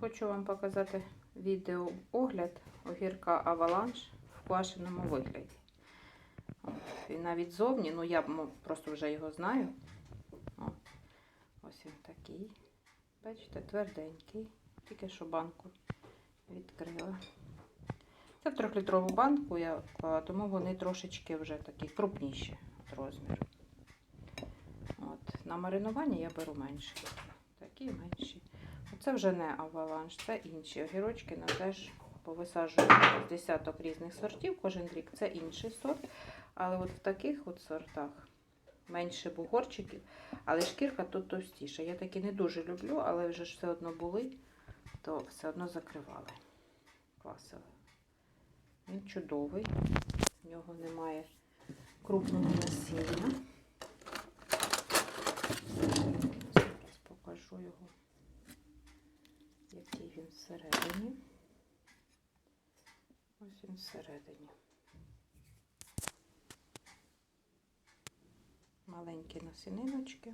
Хочу вам показати відео огляд огірка Аваланш в квашеному вигляді. От, він навіть зовні, ну я просто вже його знаю. О, ось він такий. Бачите, тверденький. Тільки що банку відкрила. Це в трьохлітрову банку я тому вони трошечки вже такі крупніші от розміру. От, на маринування я беру менші. Такі менші. Це вже не аваланш, це інші огірочки. На теж повисаджую з десяток різних сортів. Кожен рік це інший сорт. Але от в таких от сортах менше бугорчиків, але шкірка тут товстіша. Я такі не дуже люблю, але вже ж все одно були, то все одно закривали. Квасили. Він чудовий, в нього немає крупного насіння. Зараз покажу його, який він всередині. Ось він всередині. Маленькі насіниночки.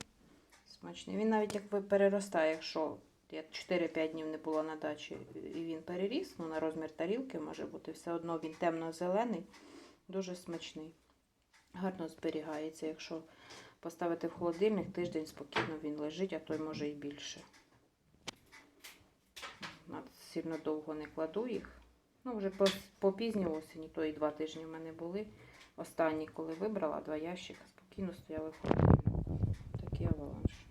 Смачний. Він навіть як ви переростає, якщо я 4-5 днів не була на дачі і він переріс, ну на розмір тарілки може бути, все одно він темно-зелений, дуже смачний. Гарно зберігається, якщо поставити в холодильник, тиждень спокійно він лежить, а то й може і більше. Сильно довго не кладу їх. Ну, вже по, по пізній осені, то і два тижні в мене були. Останні, коли вибрала, два ящика спокійно стояли в холодильнику. Такий аваланш.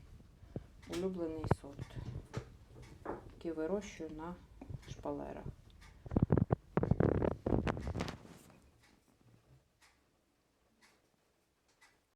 Улюблений сорт. Який вирощую на шпалерах.